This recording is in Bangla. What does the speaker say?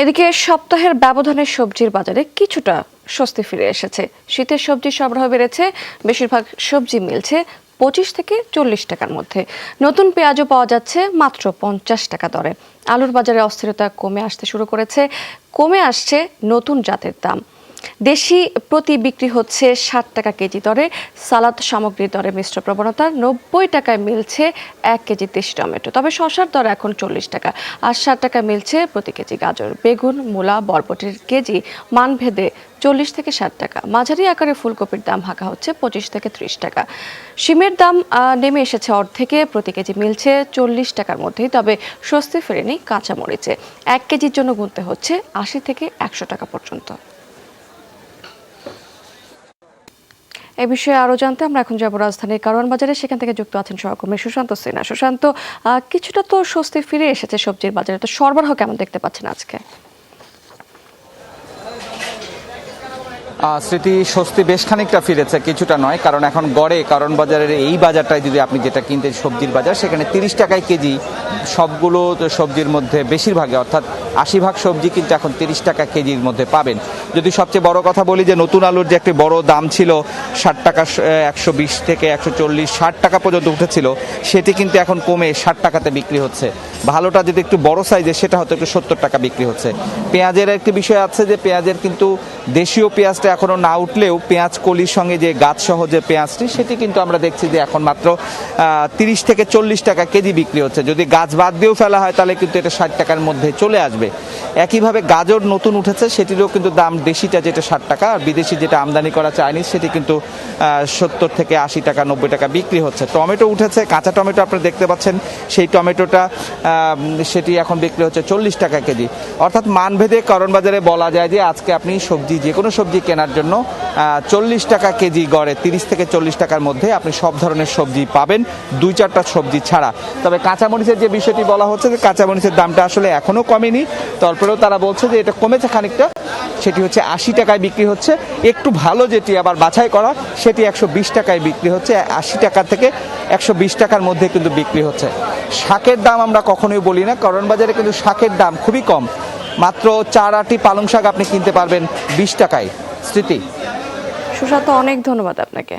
এদিকে সপ্তাহের ব্যবধানে সবজির বাজারে কিছুটা স্বস্তি ফিরে এসেছে। শীতের সবজি সরবরাহ বেড়েছে, বেশিরভাগ সবজি মিলছে পঁচিশ থেকে চল্লিশ টাকার মধ্যে। নতুন পেঁয়াজও পাওয়া যাচ্ছে মাত্র পঞ্চাশ টাকা দরে। আলুর বাজারে অস্থিরতা কমে আসতে শুরু করেছে, কমে আসছে নতুন জাতের দাম। দেশি প্রতি বিক্রি হচ্ছে ষাট টাকা কেজি দরে, সালাদ সামগ্রীর দরে মিশ্র প্রবণতা নব্বই টাকায় মিলছে এক কেজি দেশি টমেটো। তবে শশার দর এখন চল্লিশ টাকা, আর ষাট টাকা মিলছে প্রতি কেজি গাজর, বেগুন, মূলা, বরবটির কেজি মানভেদে চল্লিশ থেকে ষাট টাকা। মাঝারি আকারে ফুলকপির দাম হাঁকা হচ্ছে পঁচিশ থেকে ত্রিশ টাকা। শিমের দাম নেমে এসেছে অর্ধেকে, প্রতি কেজি মিলছে চল্লিশ টাকার মধ্যেই, তবে স্বস্তি ফেরেনি কাঁচা মরিচে এক কেজির জন্য গুনতে হচ্ছে আশি থেকে একশো টাকা পর্যন্ত। এ বিষয়ে আরও জানতে আমরা এখন যাব রাজধানীর কারওয়ান বাজারে সেখান থেকে যুক্ত আছেন সহকর্মী সুশান্ত সিনহা সুশান্ত কিছুটা তো স্বস্তি ফিরে এসেছে সবজির বাজারে। তো সরবরাহ কেমন দেখতে পাচ্ছেন আজকে? স্মৃতি স্বস্তি বেশ খানিকটা ফিরেছে, কিছুটা নয়, কারণ এখন গড়ে কারণ বাজারের এই বাজারটায় যদি আপনি যেটা কিনতে সবজির বাজার, সেখানে তিরিশ টাকায় কেজি সবগুলো সবজির মধ্যে বেশিরভাগে, অর্থাৎ আশি ভাগ সবজি কিন্তু এখন তিরিশ টাকা কেজির মধ্যে পাবেন। যদি সবচেয়ে বড় কথা বলি যে নতুন আলুর যে একটি বড় দাম ছিল ষাট টাকা একশো বিশ থেকে একশো চল্লিশ, ষাট টাকা পর্যন্ত উঠেছিল, সেটি কিন্তু এখন কমে ষাট টাকাতে বিক্রি হচ্ছে। ভালোটা যদি একটু বড় সাইজের, সেটা হয়তো একটু সত্তর টাকা বিক্রি হচ্ছে। পেঁয়াজের একটি বিষয় আছে যে, পেঁয়াজের কিন্তু দেশীয় পেঁয়াজটা এখনও না উঠলেও পেঁয়াজ কলির সঙ্গে যে গাছ সহ যে পেঁয়াজটি, সেটি কিন্তু আমরা দেখছি যে এখন মাত্র তিরিশ থেকে চল্লিশ টাকা কেজি বিক্রি হচ্ছে। যদি গাছ বাদ দিয়েও ফেলা হয়, তাহলে কিন্তু এটা ষাট টাকার মধ্যে চলে আসবে। একইভাবে গাজর নতুন উঠেছে, সেটিরও কিন্তু দাম দেশিটা যেটা ষাট টাকা, আর বিদেশি যেটা আমদানি করা চাইনিজ, সেটি কিন্তু সত্তর থেকে আশি টাকা, নব্বই টাকা বিক্রি হচ্ছে। টমেটো উঠেছে, কাঁচা টমেটো আপনারা দেখতে পাচ্ছেন, সেই টমেটোটা সেটি এখন বিক্রি হচ্ছে চল্লিশ টাকা কেজি। অর্থাৎ মানভেদে করণ বাজারে বলা যায় যে আজকে আপনি সবজি যে কোনো সবজি কেনার জন্য চল্লিশ টাকা কেজি গড়ে তিরিশ থেকে চল্লিশ টাকার মধ্যে আপনি সব ধরনের সবজি পাবেন, দুই চারটা সবজি ছাড়া। তবে কাঁচামরিচের যে বিষয়টি বলা হচ্ছে যে কাঁচামরিচের দামটা আসলে এখনও কমেনি, তারপরেও তারা বলছে যে এটা কমেছে খানিকটা, সেটি হচ্ছে আশি টাকায় বিক্রি হচ্ছে। একটু ভালো যেটি আবার বাছাই করা, সেটি একশো বিশ টাকায় বিক্রি হচ্ছে, আশি টাকা থেকে একশো বিশ টাকার মধ্যে কিন্তু বিক্রি হচ্ছে। শাকের দাম আমরা কখনোই বলি না, কারণ বাজারে কিন্তু শাকের দাম খুবই কম। মাত্র চার আটি পালং শাক আপনি কিনতে পারবেন বিশ টাকায়। স্মৃতি সুশান্ত অনেক ধন্যবাদ আপনাকে।